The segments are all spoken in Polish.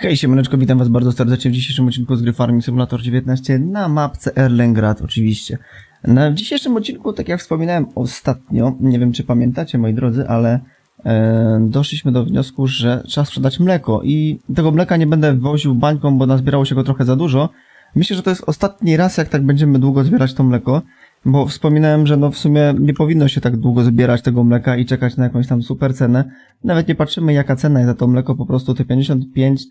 Hej siemaneczko, witam was bardzo serdecznie w dzisiejszym odcinku z gry Farming Simulator 19 na mapce Erlengrad oczywiście. Na dzisiejszym odcinku, tak jak wspominałem ostatnio, nie wiem czy pamiętacie moi drodzy, ale e, doszliśmy do wniosku, że trzeba sprzedać mleko i tego mleka nie będę woził bańką, bo nazbierało się go trochę za dużo. Myślę, że to jest ostatni raz, jak tak będziemy długo zbierać to mleko, bo wspominałem, że no w sumie nie powinno się tak długo zbierać tego mleka i czekać na jakąś tam super cenę. Nawet nie patrzymy jaka cena jest za to mleko, po prostu te 55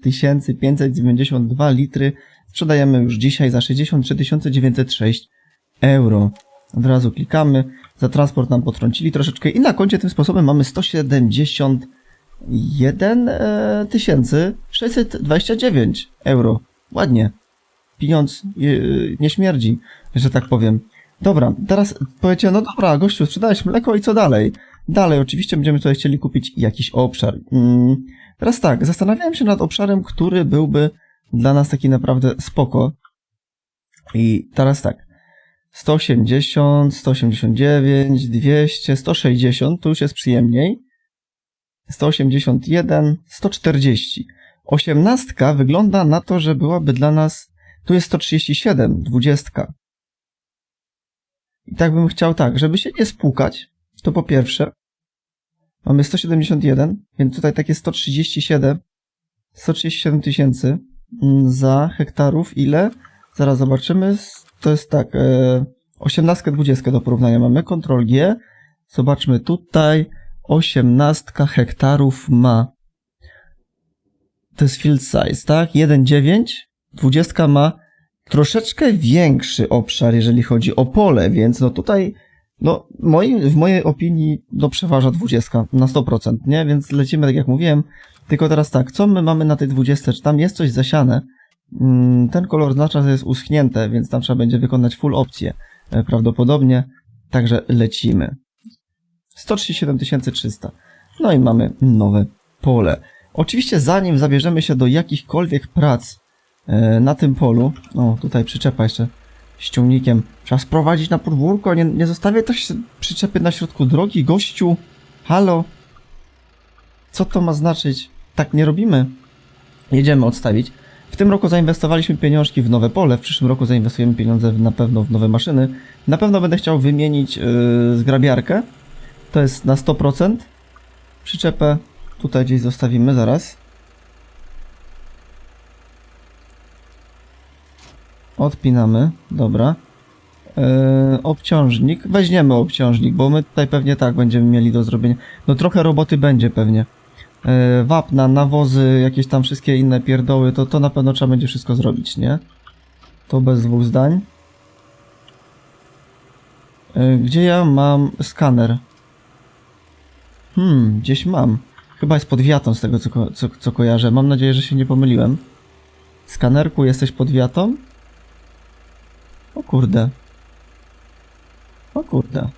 592 litry sprzedajemy już dzisiaj za 63 906 euro. Od razu klikamy, za transport nam potrącili troszeczkę i na koncie tym sposobem mamy 171 e, tysięcy 629 euro. Ładnie. Pieniądz e, nie śmierdzi, że tak powiem. Dobra, teraz powiecie, no dobra, gościu, sprzedałeś mleko i co dalej? Dalej, oczywiście będziemy tutaj chcieli kupić jakiś obszar. Mm, teraz tak, zastanawiałem się nad obszarem, który byłby dla nas taki naprawdę spoko. I teraz tak, 180, 189, 200, 160, tu już jest przyjemniej. 181, 140. Osiemnastka wygląda na to, że byłaby dla nas, tu jest 137, dwudziestka. I tak bym chciał tak, żeby się nie spłukać, to po pierwsze mamy 171, więc tutaj takie 137, 137 tysięcy mm, za hektarów. Ile? Zaraz zobaczymy. To jest tak, e, 18, 20 do porównania mamy. Ctrl G. Zobaczmy tutaj. 18 hektarów ma. To jest field size, tak? 1,9. 20 ma troszeczkę większy obszar, jeżeli chodzi o pole, więc no tutaj, no moi, w mojej opinii, no przeważa 20 na 100%, nie? Więc lecimy tak jak mówiłem. Tylko teraz tak, co my mamy na tej 20? Czy tam jest coś zasiane? Mm, Ten kolor oznacza, że jest uschnięte, więc tam trzeba będzie wykonać full opcję e, prawdopodobnie. Także lecimy. 137 300. No i mamy nowe pole. Oczywiście zanim zabierzemy się do jakichkolwiek prac na tym polu, o tutaj przyczepa jeszcze z ciągnikiem, trzeba sprowadzić na podwórko, nie, nie zostawię też przyczepy na środku drogi, gościu, halo, co to ma znaczyć? Tak nie robimy. Jedziemy odstawić. W tym roku zainwestowaliśmy pieniążki w nowe pole, w przyszłym roku zainwestujemy pieniądze na pewno w nowe maszyny. Na pewno będę chciał wymienić yy, zgrabiarkę. To jest na 100%. Przyczepę tutaj gdzieś zostawimy zaraz. Odpinamy, dobra. Yy, obciążnik. Weźmiemy obciążnik, bo my tutaj pewnie tak będziemy mieli do zrobienia. No trochę roboty będzie pewnie. Yy, wapna, nawozy, jakieś tam wszystkie inne pierdoły, to, to na pewno trzeba będzie wszystko zrobić, nie? To bez dwóch zdań. Yy, gdzie ja mam skaner? Hmm, gdzieś mam. Chyba jest pod wiatą z tego, co, co, co kojarzę. Mam nadzieję, że się nie pomyliłem. Skanerku, jesteś pod wiatą? O kurde. O kurde.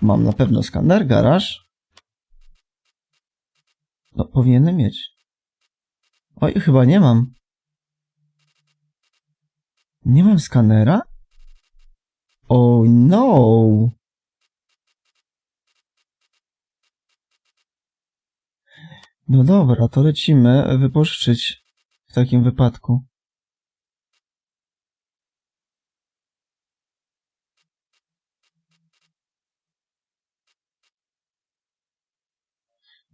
Mam na pewno skaner, garaż. No, powinienem mieć. Oj, chyba nie mam. Nie mam skanera? Oh no! No dobra, to lecimy wypożyczyć w takim wypadku.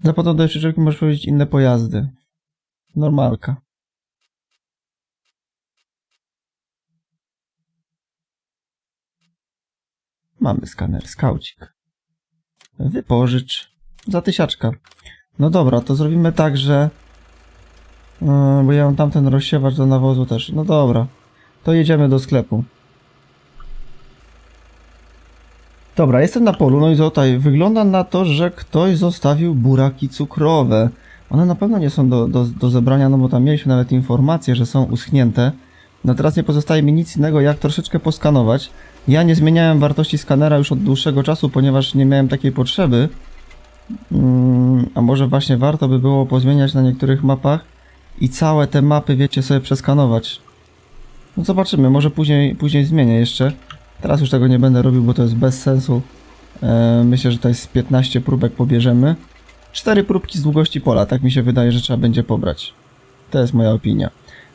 Za podobne do przyczepki możesz powiedzieć inne pojazdy. Normalka. Mamy skaner, skaucik. Wypożycz. Za tysiaczka. No dobra, to zrobimy tak, że... Yy, bo ja mam tamten rozsiewacz do nawozu też. No dobra. To jedziemy do sklepu. Dobra, jestem na polu, no i tutaj wygląda na to, że ktoś zostawił buraki cukrowe. One na pewno nie są do, do, do zebrania, no bo tam mieliśmy nawet informację, że są uschnięte. No teraz nie pozostaje mi nic innego, jak troszeczkę poskanować. Ja nie zmieniałem wartości skanera już od dłuższego czasu, ponieważ nie miałem takiej potrzeby. Mm, a może właśnie warto by było pozmieniać na niektórych mapach i całe te mapy, wiecie, sobie przeskanować. No zobaczymy, może później, później zmienię jeszcze. Teraz już tego nie będę robił, bo to jest bez sensu. E, myślę, że tutaj z 15 próbek pobierzemy. cztery próbki z długości pola, tak mi się wydaje, że trzeba będzie pobrać. To jest moja opinia.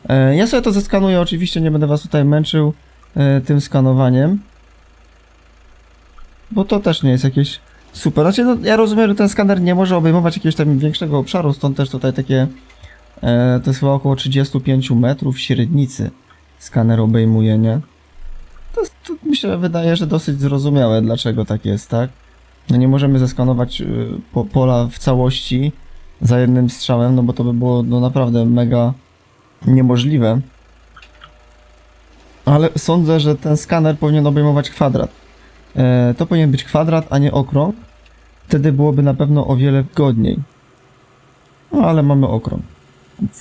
E, ja sobie to zeskanuję, oczywiście nie będę was tutaj męczył e, tym skanowaniem. Bo to też nie jest jakieś super. Znaczy, no, ja rozumiem, że ten skaner nie może obejmować jakiegoś tam większego obszaru, stąd też tutaj takie, to jest chyba około 35 metrów średnicy skaner obejmuje, nie? To, mi się wydaje, że dosyć zrozumiałe, dlaczego tak jest, tak? No nie możemy zeskanować y, po, pola w całości za jednym strzałem, no bo to by było no naprawdę mega niemożliwe. Ale sądzę, że ten skaner powinien obejmować kwadrat. E, to powinien być kwadrat, a nie okrąg. Wtedy byłoby na pewno o wiele wygodniej. No ale mamy okrąg.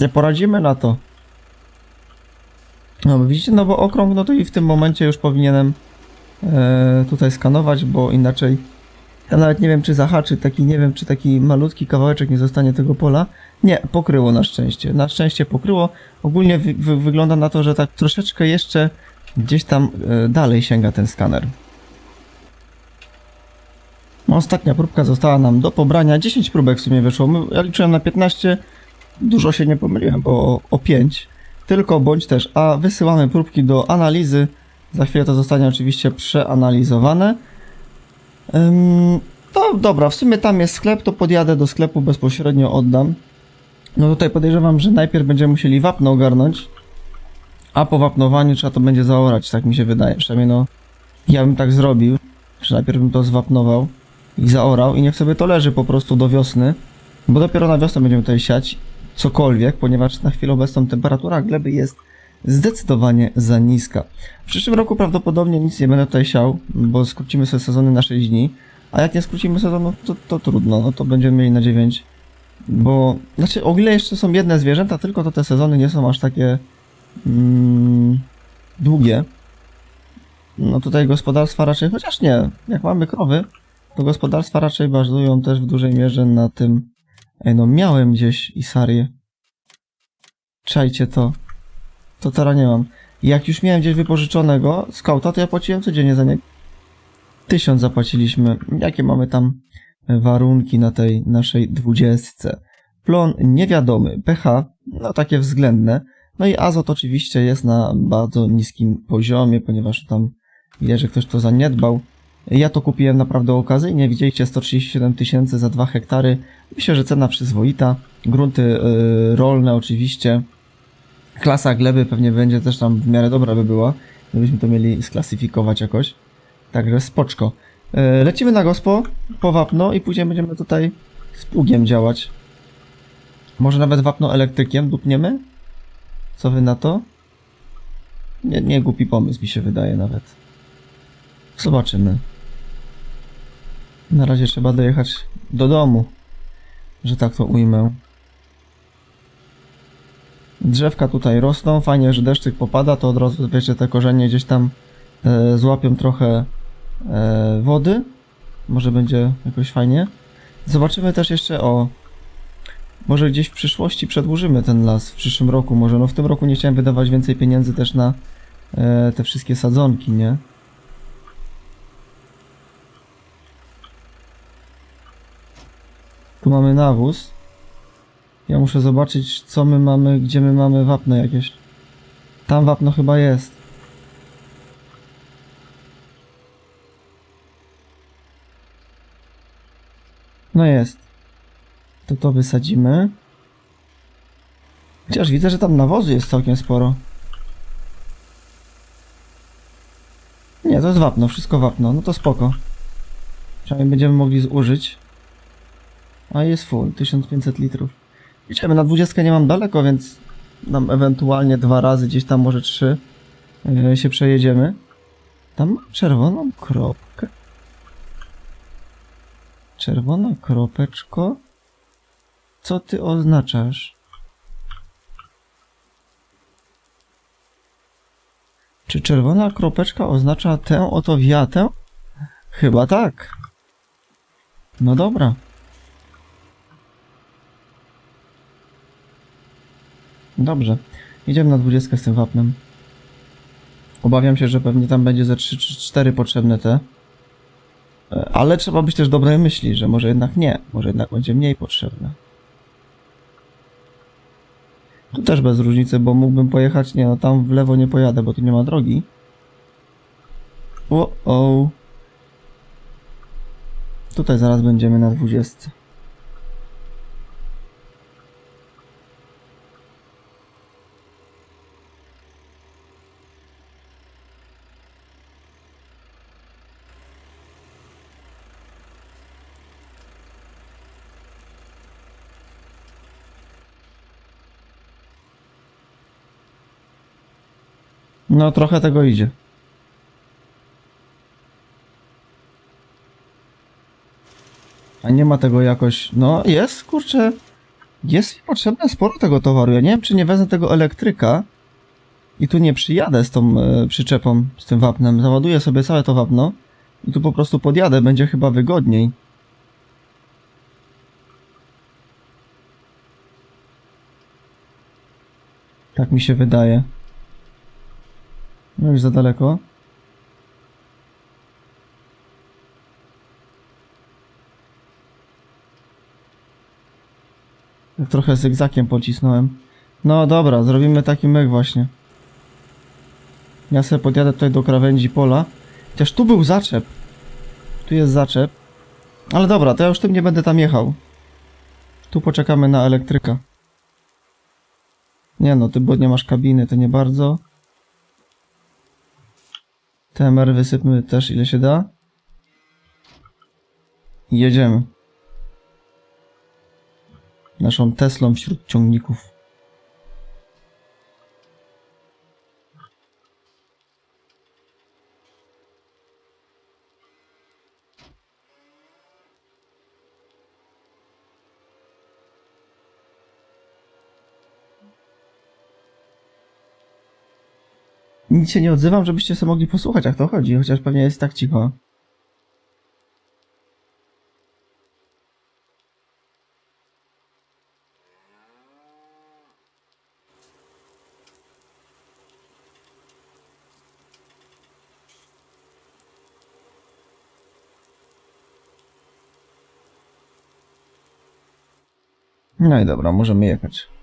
Nie poradzimy na to. No widzicie, no bo okrąg, no to i w tym momencie już powinienem e, tutaj skanować, bo inaczej ja nawet nie wiem, czy zahaczy taki, nie wiem, czy taki malutki kawałeczek nie zostanie tego pola. Nie, pokryło na szczęście. Na szczęście pokryło. Ogólnie wy, wy, wygląda na to, że tak troszeczkę jeszcze gdzieś tam e, dalej sięga ten skaner. No, Ostatnia próbka została nam do pobrania. 10 próbek w sumie wyszło. Ja liczyłem na 15. Dużo się nie pomyliłem, bo o, o 5. Tylko bądź też A. Wysyłamy próbki do analizy. Za chwilę to zostanie oczywiście przeanalizowane. Ym, to dobra, w sumie tam jest sklep, to podjadę do sklepu, bezpośrednio oddam. No tutaj podejrzewam, że najpierw będziemy musieli wapno ogarnąć, a po wapnowaniu trzeba to będzie zaorać, tak mi się wydaje. Przynajmniej no, ja bym tak zrobił, że najpierw bym to zwapnował i zaorał i niech sobie to leży po prostu do wiosny, bo dopiero na wiosnę będziemy tutaj siać cokolwiek, ponieważ na chwilę obecną temperatura gleby jest zdecydowanie za niska. W przyszłym roku prawdopodobnie nic nie będę tutaj siał, bo skrócimy sobie sezony na 6 dni, a jak nie skrócimy sezonu, to, to trudno, no to będziemy mieli na 9. Bo, znaczy, o ile jeszcze są jedne zwierzęta, tylko to te sezony nie są aż takie mm, długie. No tutaj gospodarstwa raczej, chociaż nie, jak mamy krowy, to gospodarstwa raczej bazują też w dużej mierze na tym. Ej, no miałem gdzieś Isarię. Czajcie to. To teraz nie mam. Jak już miałem gdzieś wypożyczonego skauta, to ja płaciłem codziennie za niego. Tysiąc zapłaciliśmy. Jakie mamy tam warunki na tej naszej dwudziestce? Plon niewiadomy, pH, no takie względne. No i azot oczywiście jest na bardzo niskim poziomie, ponieważ tam wie, że ktoś to zaniedbał. Ja to kupiłem naprawdę okazyjnie, widzieliście 137 tysięcy za 2 hektary. Myślę, że cena przyzwoita. Grunty yy, rolne oczywiście. Klasa gleby pewnie będzie też tam w miarę dobra by była, gdybyśmy to mieli sklasyfikować jakoś. Także spoczko. Yy, lecimy na gospo, po wapno i później będziemy tutaj z pługiem działać. Może nawet wapno elektrykiem dupniemy? Co wy na to? Nie, nie głupi pomysł mi się wydaje nawet. Zobaczymy. Na razie trzeba dojechać do domu, że tak to ujmę. Drzewka tutaj rosną, fajnie, że deszczyk popada, to od razu wiecie, te korzenie gdzieś tam e, złapią trochę e, wody. Może będzie jakoś fajnie. Zobaczymy też jeszcze o. Może gdzieś w przyszłości przedłużymy ten las w przyszłym roku. Może no w tym roku nie chciałem wydawać więcej pieniędzy też na e, te wszystkie sadzonki, nie? Tu mamy nawóz. Ja muszę zobaczyć, co my mamy, gdzie my mamy wapno jakieś. Tam wapno chyba jest. No jest. To to wysadzimy. Chociaż widzę, że tam nawozu jest całkiem sporo. Nie, to jest wapno, wszystko wapno. No to spoko. Przynajmniej będziemy mogli zużyć. A jest full, 1500 litrów. Idziemy, na 20 nie mam daleko, więc nam ewentualnie dwa razy, gdzieś tam może trzy yy, się przejedziemy. Tam mam czerwoną kropkę. Czerwona kropeczko. Co ty oznaczasz? Czy czerwona kropeczka oznacza tę oto wiatę? Chyba tak. No dobra. Dobrze. Idziemy na 20 z tym wapnem. Obawiam się, że pewnie tam będzie ze 3 czy 4 potrzebne te. E, Ale trzeba być też dobrej myśli, że może jednak nie, może jednak będzie mniej potrzebne. Tu też bez różnicy, bo mógłbym pojechać, nie no, tam w lewo nie pojadę, bo tu nie ma drogi. O, o. Tutaj zaraz będziemy na 20. No, trochę tego idzie. A nie ma tego jakoś. No, jest, kurczę. Jest mi potrzebne sporo tego towaru. Ja nie wiem, czy nie wezmę tego elektryka i tu nie przyjadę z tą e, przyczepą, z tym wapnem. Załaduję sobie całe to wapno i tu po prostu podjadę. Będzie chyba wygodniej. Tak mi się wydaje. No już za daleko. Tak Trochę zygzakiem pocisnąłem. No dobra, zrobimy taki myk właśnie. Ja sobie podjadę tutaj do krawędzi pola. Chociaż tu był zaczep. Tu jest zaczep. Ale dobra, to ja już tym nie będę tam jechał. Tu poczekamy na elektryka. Nie no, ty bo nie masz kabiny, to nie bardzo. TMR wysypmy też ile się da. I jedziemy. Naszą Teslą wśród ciągników. Nic się nie odzywam, żebyście sobie mogli posłuchać, jak to chodzi, chociaż pewnie jest tak cicho. No i dobra, możemy jechać.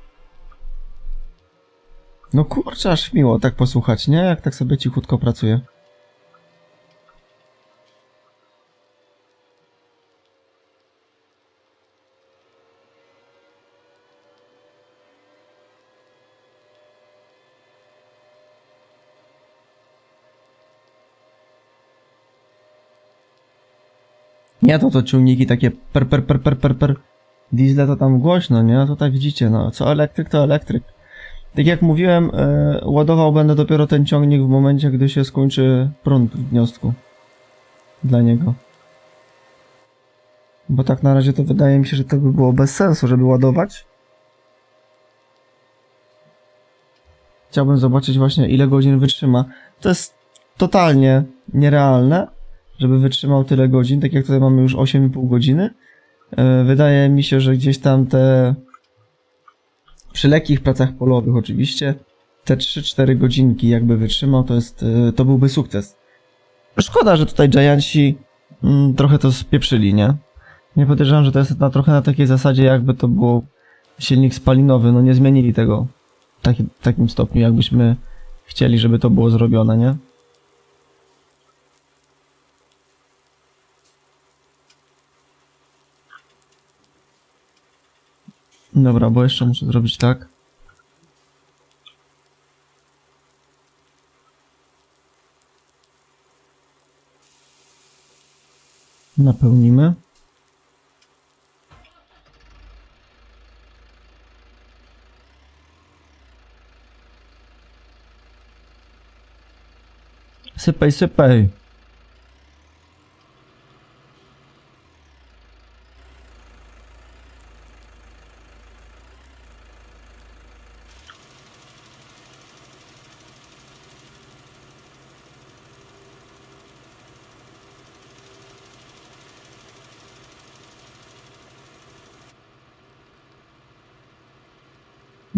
No kurczę, aż miło tak posłuchać, nie? Jak tak sobie cichutko pracuje. Nie, to to ciągniki takie per per per per per per. Diesle to tam głośno, nie? No to tak widzicie, no. Co elektryk, to elektryk. Tak jak mówiłem, e, ładował będę dopiero ten ciągnik w momencie, gdy się skończy prąd w gniazdku. Dla niego. Bo tak na razie to wydaje mi się, że to by było bez sensu, żeby ładować. Chciałbym zobaczyć właśnie ile godzin wytrzyma. To jest totalnie nierealne, żeby wytrzymał tyle godzin, tak jak tutaj mamy już 8,5 godziny. E, Wydaje mi się, że gdzieś tam te przy lekkich pracach polowych oczywiście te 3-4 godzinki jakby wytrzymał, to jest e, to byłby sukces. Szkoda, że tutaj Giantsi mm, trochę to spieprzyli, nie? Nie podejrzewam, że to jest na, trochę na takiej zasadzie, jakby to był silnik spalinowy, no nie zmienili tego w taki, takim stopniu, jakbyśmy chcieli, żeby to było zrobione, nie? Dobra, bo jeszcze muszę zrobić tak. Napełnimy. Sypaj, sypaj.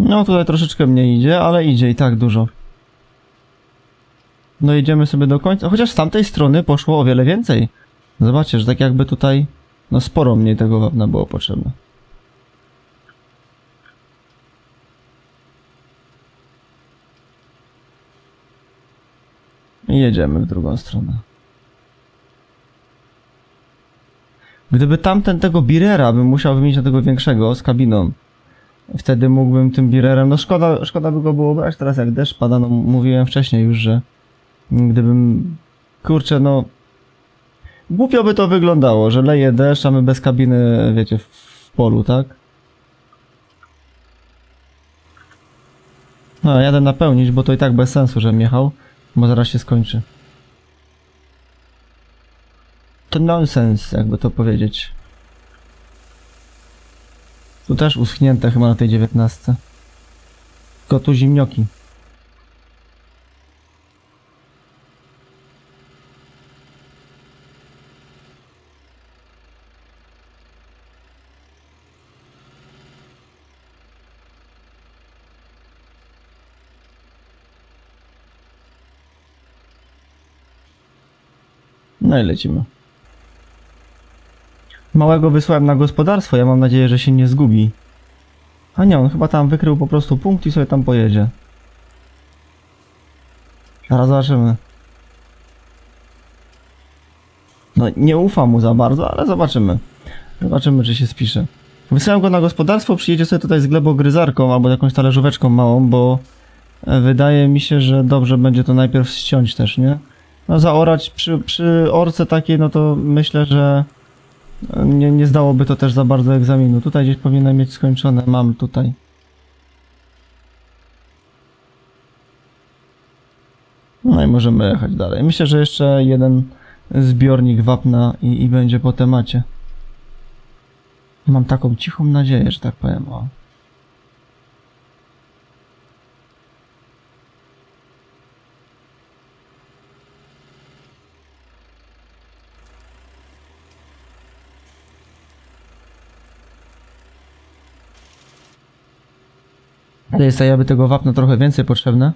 No tutaj troszeczkę mniej idzie, ale idzie i tak dużo. No idziemy sobie do końca, chociaż z tamtej strony poszło o wiele więcej. Zobaczcie, że tak jakby tutaj, no sporo mniej tego wapna było potrzebne. I jedziemy w drugą stronę. Gdyby tamten tego Birera bym musiał wymienić na tego większego z kabiną. Wtedy mógłbym tym Birerem, no szkoda, szkoda by go było brać teraz jak deszcz pada, no mówiłem wcześniej już, że gdybym, kurczę no, głupio by to wyglądało, że leje deszcz, a my bez kabiny, wiecie, w, w polu, tak? No, jadę napełnić, bo to i tak bez sensu, żebym jechał, bo zaraz się skończy. To nonsens, jakby to powiedzieć. Tu też uschnięte chyba na tej dziewiętnastce. Tylko tu zimnioki. No i lecimy. Małego wysłałem na gospodarstwo, ja mam nadzieję, że się nie zgubi. A nie, on chyba tam wykrył po prostu punkt i sobie tam pojedzie. Zaraz zobaczymy. No, nie ufam mu za bardzo, ale zobaczymy. Zobaczymy, czy się spisze. Wysyłam go na gospodarstwo, przyjedzie sobie tutaj z glebogryzarką albo jakąś talerzóweczką małą, bo e, wydaje mi się, że dobrze będzie to najpierw ściąć też, nie? No zaorać przy, przy orce takiej, no to myślę, że nie, nie zdałoby to też za bardzo egzaminu. Tutaj gdzieś powinienem mieć skończone. Mam tutaj. No i możemy jechać dalej. Myślę, że jeszcze jeden zbiornik wapna i, i będzie po temacie. Mam taką cichą nadzieję, że tak powiem. O. Ale jest aby tego wapna trochę więcej potrzebne.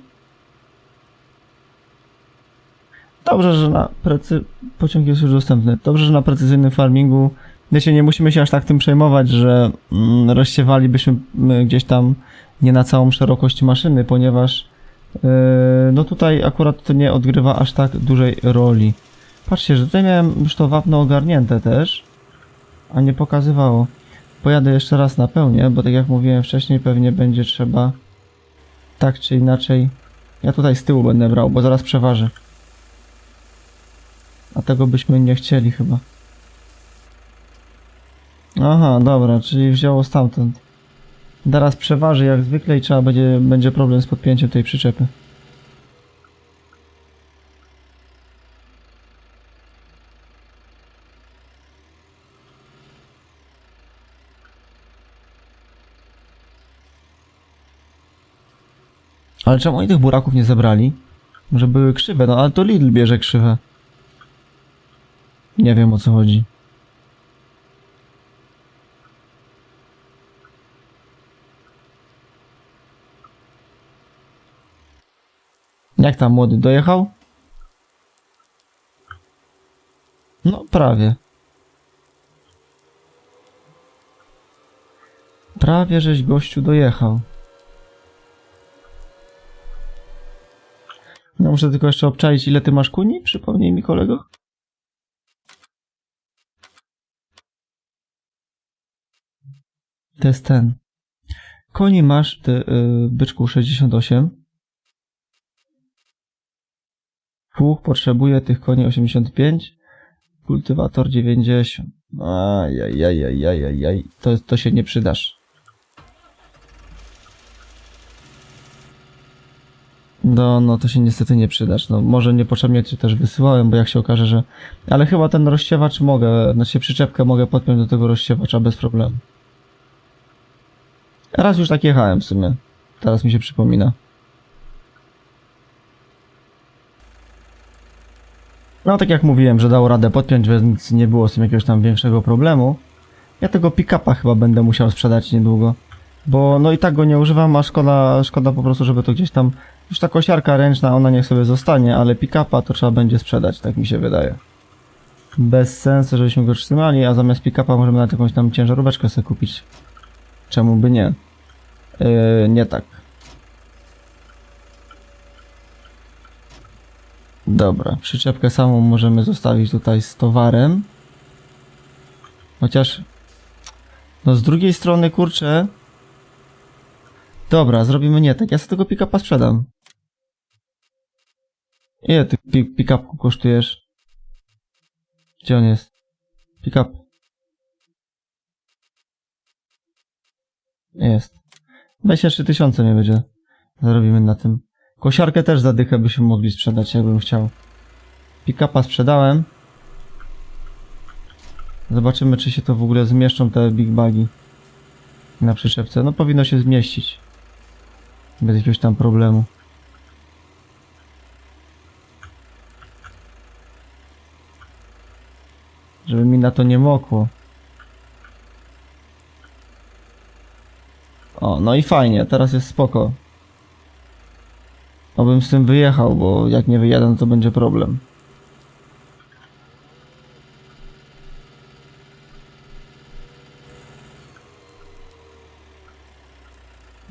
Dobrze, że na precy... Pociąg jest już dostępny. Dobrze, że na precyzyjnym farmingu wiecie, nie musimy się aż tak tym przejmować, że mm, rozsiewalibyśmy mm, gdzieś tam nie na całą szerokość maszyny, ponieważ yy, no tutaj akurat to nie odgrywa aż tak dużej roli. Patrzcie, że tutaj miałem już to wapno ogarnięte też, a nie pokazywało. Pojadę jeszcze raz na pełnię, bo tak jak mówiłem wcześniej, pewnie będzie trzeba tak czy inaczej. Ja tutaj z tyłu będę brał, bo zaraz przeważy. A tego byśmy nie chcieli chyba. Aha, dobra, czyli wzięło stamtąd. Teraz przeważy jak zwykle i trzeba będzie, będzie problem z podpięciem tej przyczepy. Ale czemu oni tych buraków nie zebrali? Może były krzywe, no ale to Lidl bierze krzywe. Nie wiem o co chodzi. Jak tam młody dojechał? No prawie. Prawie żeś gościu dojechał. No muszę tylko jeszcze obczaić, ile ty masz kuni? Przypomnij mi kolego. To jest ten. Koni masz, ty, yy, byczku, 68. Pług potrzebuje tych koni 85. Kultywator 90. Ajajajajajajaj. To, to się nie przydasz. No, no to się niestety nie przydasz. No, może niepotrzebnie cię też wysyłałem, bo jak się okaże, że... Ale chyba ten rozsiewacz mogę, znaczy przyczepkę mogę podpiąć do tego rozsiewacza bez problemu. Raz już tak jechałem w sumie. Teraz mi się przypomina. No tak jak mówiłem, że dało radę podpiąć, więc nie było z tym jakiegoś tam większego problemu. Ja tego pick-upa chyba będę musiał sprzedać niedługo. Bo no i tak go nie używam, a szkoda, szkoda po prostu, żeby to gdzieś tam... Już ta kosiarka ręczna, ona niech sobie zostanie, ale pick-upa to trzeba będzie sprzedać, tak mi się wydaje. bez sensu, żebyśmy go trzymali, a zamiast pick-upa możemy nawet jakąś tam ciężaróweczkę sobie kupić. Czemu by nie? Yy, nie tak. Dobra, przyczepkę samą możemy zostawić tutaj z towarem. Chociaż... No z drugiej strony, kurczę... Dobra, zrobimy nie tak. Ja sobie tego pick-upa sprzedam. Ile ty pi- pick-upku kosztujesz? Gdzie on jest? Pick-up. Jest. 23 tysiące mnie będzie. Zarobimy na tym. Kosiarkę też za dychę byśmy mogli sprzedać, jakbym chciał. Pick-upa sprzedałem. Zobaczymy, czy się to w ogóle zmieszczą te big bagi na przyczepce. No powinno się zmieścić. Bez jakiegoś tam problemu. Żeby mi na to nie mokło. O, no i fajnie, teraz jest spoko. Obym z tym wyjechał, bo jak nie wyjadę, to będzie problem.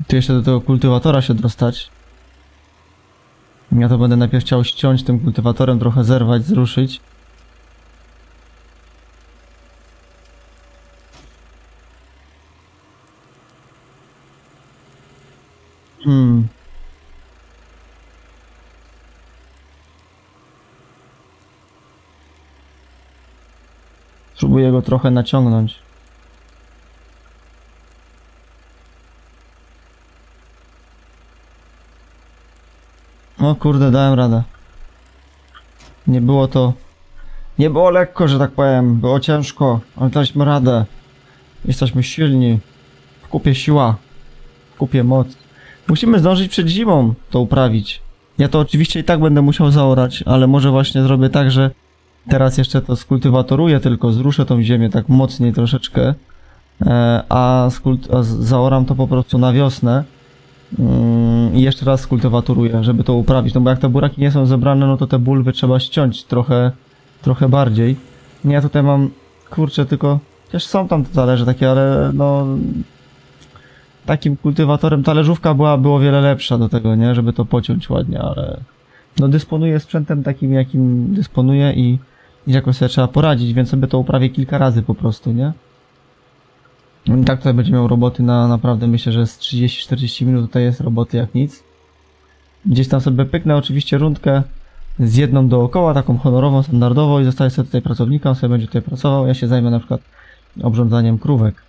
Tu jeszcze do tego kultywatora się dostać. Ja to będę najpierw chciał ściąć tym kultywatorem, trochę zerwać, zruszyć. Hmm. Spróbuję go trochę naciągnąć. O kurde, dałem radę. Nie było to... Nie było lekko, że tak powiem. Było ciężko, ale daliśmy radę. Jesteśmy silni. W kupie siła. W kupie moc. Musimy zdążyć przed zimą to uprawić. Ja to oczywiście i tak będę musiał zaorać, ale może właśnie zrobię tak, że teraz jeszcze to skultywatoruję, tylko zruszę tą ziemię tak mocniej troszeczkę, e, a, skult- a zaoram to po prostu na wiosnę i jeszcze raz skultywatoruję, żeby to uprawić. No bo jak te buraki nie są zebrane, no to te bulwy trzeba ściąć trochę, trochę bardziej. Ja tutaj mam, kurczę, tylko też są tam te talerze takie, ale no takim kultywatorem talerzówka była było o wiele lepsza do tego, nie? Żeby to pociąć ładnie, ale no dysponuję sprzętem takim, jakim dysponuję i, i jakoś sobie trzeba poradzić, więc sobie to uprawię kilka razy po prostu, nie? No I tak tutaj będzie miał roboty na naprawdę, myślę, że z 30-40 minut tutaj jest roboty jak nic. Gdzieś tam sobie pyknę oczywiście rundkę z jedną dookoła, taką honorową, standardową i zostawię sobie tutaj pracownika, on sobie będzie tutaj pracował, ja się zajmę na przykład obrządzaniem krówek.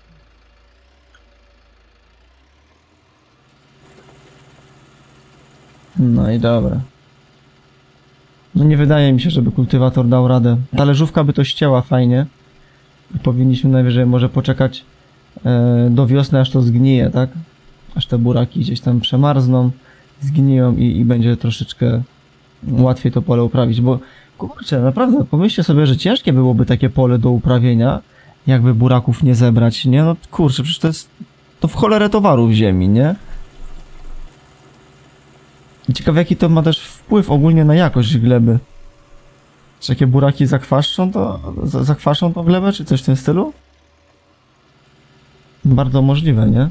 No i dobra. No nie wydaje mi się, żeby kultywator dał radę. Talerzówka by to ścięła fajnie. Powinniśmy najwyżej może poczekać do wiosny, aż to zgnije, tak? Aż te buraki gdzieś tam przemarzną, zgniją i, i będzie troszeczkę łatwiej to pole uprawić, bo kurczę, naprawdę pomyślcie sobie, że ciężkie byłoby takie pole do uprawienia, jakby buraków nie zebrać, nie? No kurczę, przecież to jest to w cholerę towaru w ziemi, nie? I Ciekawe jaki to ma też wpływ ogólnie na jakość gleby. Czy jakie buraki zakwaszczą to, za- zakwaszczą tą glebę, czy coś w tym stylu? Bardzo możliwe, nie?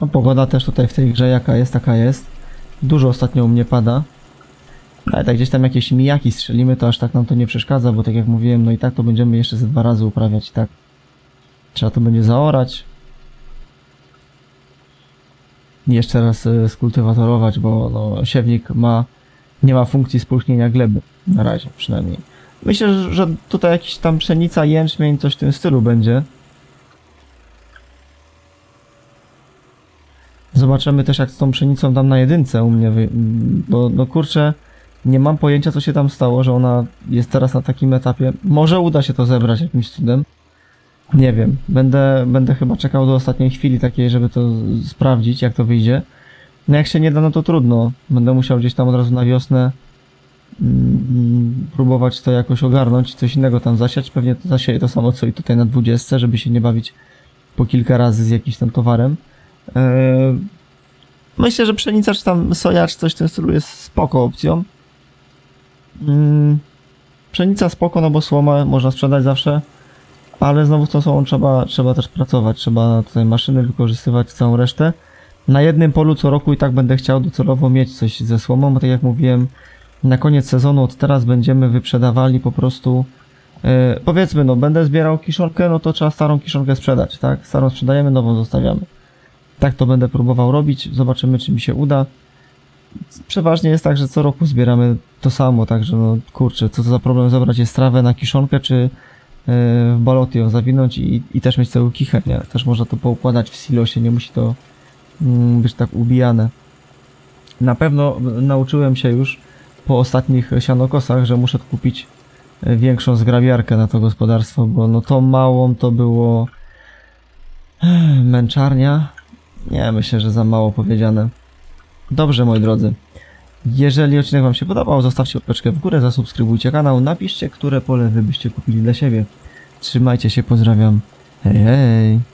No pogoda też tutaj w tej grze jaka jest, taka jest. Dużo ostatnio u mnie pada. Ale tak gdzieś tam jakieś mijaki strzelimy, to aż tak nam to nie przeszkadza, bo tak jak mówiłem, no i tak to będziemy jeszcze ze dwa razy uprawiać, tak. Trzeba to będzie zaorać. Jeszcze raz y, skultywatorować, bo no, siewnik ma, nie ma funkcji spróchnienia gleby. Na razie przynajmniej. Myślę, że- tutaj jakiś tam pszenica, jęczmień, coś w tym stylu będzie. Zobaczymy też jak z tą pszenicą tam na jedynce u mnie, wy... bo no kurczę, nie mam pojęcia co się tam stało, że ona jest teraz na takim etapie. Może uda się to zebrać jakimś cudem. Nie wiem. Będę, będę chyba czekał do ostatniej chwili takiej, żeby to sprawdzić, jak to wyjdzie. No jak się nie da, no to trudno. Będę musiał gdzieś tam od razu na wiosnę próbować to jakoś ogarnąć, coś innego tam zasiać. Pewnie to zasieję to samo, co i tutaj na 20, żeby się nie bawić po kilka razy z jakimś tam towarem. Eee, Myślę, że pszenica czy tam soja czy coś w tym stylu jest spoko opcją. Mm, pszenica spoko, no bo słomę można sprzedać zawsze, ale znowu z tą słomą trzeba, trzeba też pracować, trzeba tutaj maszyny wykorzystywać, całą resztę. Na jednym polu co roku i tak będę chciał docelowo mieć coś ze słomą, bo tak jak mówiłem, na koniec sezonu od teraz będziemy wyprzedawali po prostu e, powiedzmy, no będę zbierał kiszonkę, no to trzeba starą kiszonkę sprzedać, tak? Starą sprzedajemy, nową zostawiamy. Tak to będę próbował robić, zobaczymy czy mi się uda. Przeważnie jest tak, że co roku zbieramy to samo, także no kurczę, co to za problem zebrać jest trawę na kiszonkę, czy e, w ją zawinąć i, i też mieć cały kichę, nie? Też można to poukładać w silosie, nie musi to mm, być tak ubijane. Na pewno nauczyłem się już po ostatnich sianokosach, że muszę kupić e, większą zgrabiarkę na to gospodarstwo, bo no to małą to było Ech, męczarnia. Nie, myślę, że za mało powiedziane. Dobrze, moi drodzy. Jeżeli odcinek Wam się podobał, zostawcie łapeczkę w górę, zasubskrybujcie kanał, napiszcie, które pole Wy byście kupili dla siebie. Trzymajcie się, pozdrawiam. Hej, hej.